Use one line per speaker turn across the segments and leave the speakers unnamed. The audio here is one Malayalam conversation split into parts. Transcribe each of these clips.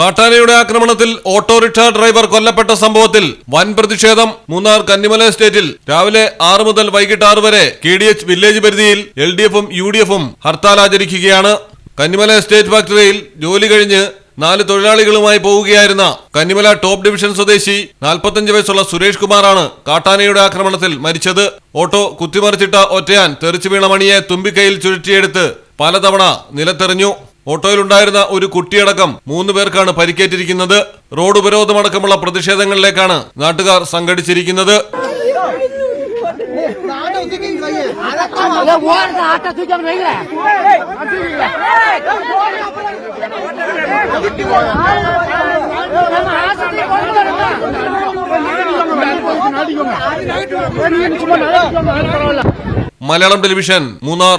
കാട്ടാനയുടെ ആക്രമണത്തിൽ ഓട്ടോറിക്ഷ ഡ്രൈവർ കൊല്ലപ്പെട്ട സംഭവത്തിൽ വൻ പ്രതിഷേധം മൂന്നാർ കന്നിമല എസ്റ്റേറ്റിൽ രാവിലെ ആറ് മുതൽ വൈകിട്ട് ആറ് വരെ കെ ഡി എച്ച് വില്ലേജ് പരിധിയിൽ എൽ ഡി എഫും യു ഡി എഫും ഹർത്താൽ ആചരിക്കുകയാണ് കന്നിമല എസ്റ്റേറ്റ് ഫാക്ടറിയിൽ ജോലി കഴിഞ്ഞ് നാല് തൊഴിലാളികളുമായി പോവുകയായിരുന്ന കന്നിമല ടോപ്പ് ഡിവിഷൻ സ്വദേശി നാൽപ്പത്തഞ്ച് വയസ്സുള്ള സുരേഷ് കുമാറാണ് കാട്ടാനയുടെ ആക്രമണത്തിൽ മരിച്ചത്. ഓട്ടോ കുത്തിമറിച്ചിട്ട ഒറ്റയാൻ തെറിച്ചു വീണ മണിയെ തുമ്പിക്കൈയിൽ ചുഴറ്റിയെടുത്ത് പലതവണ നിലത്തെറിഞ്ഞു. ഓട്ടോയിലുണ്ടായിരുന്ന ഒരു കുട്ടിയടക്കം മൂന്ന് പേർക്കാണ് പരിക്കേറ്റിരിക്കുന്നത്. റോഡ് ഉപരോധമടക്കമുള്ള പ്രതിഷേധങ്ങളിലേക്കാണ് നാട്ടുകാർ സംഘടിച്ചിരിക്കുന്നത്. Malayalam television Munnar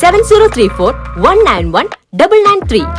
seven zero three four one nine one double nine three